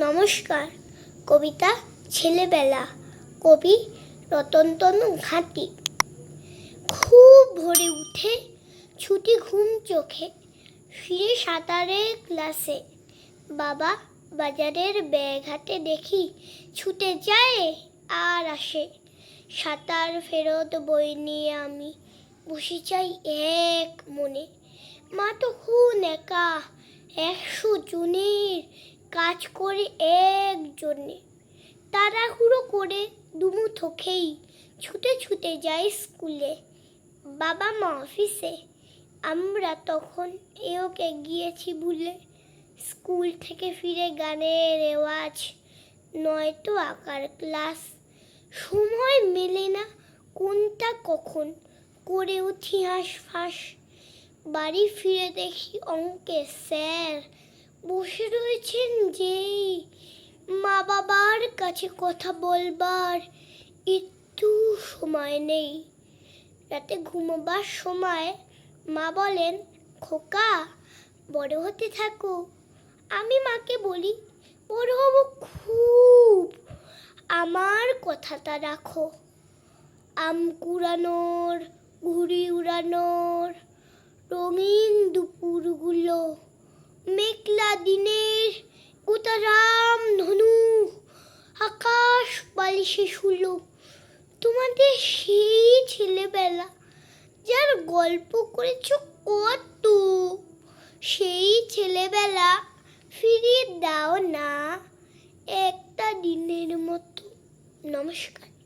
নমস্কার। কবিতা ছেলেবেলা, কবি রতনতনু ঘাঁটি। খুব ভোরে উঠে ছুটি ঘুম চোখে, ফিরে সাঁতারে ক্লাসে। বাবা বাজারের হাতে দেখি ছুটে যায় আর আসে। সাঁতার ফেরত বই নিয়ে আমি বসে চাই এক মনে। মা তো খুন একা, একশো জনের কাজ করে একজনে। তাড়াহুড়ো করে দুমুঠো খেই ছুটে ছুটে যাই স্কুলে। বাবা মা অফিসে। আমরা তখন এওকে গিয়েছি ভুলে স্কুল থেকে ফিরে গানের রেওয়াজ, নয়তো আঁকার ক্লাস। সময় মেলে না কোনটা কখন করে উঠি হাঁস ফাঁস বাড়ি ফিরে দেখি অঙ্কে স্যার বসে রয়েছেন যেই মা বাবার কাছে কথা বলবার একটু সময় নেই। রাতে ঘুমোবার সময় মা বলেন, খোকা, বড় হতে থাকো। আমি মাকে বলি, বড় হব খুব। আমার কথাটা রাখো। আম কুড়ানোর, ঘুড়ি উড়ানোর, রঙিন দুপুরগুলো মেঘলা দিনের উতারাম ধনু, আকাশ বালিশে শুলো। তোমাদের সেই ছেলেবেলা যার গল্প করেছ কত? সেই ছেলেবেলা ফিরিয়ে দাও না, একটা দিনের মতো। নমস্কার।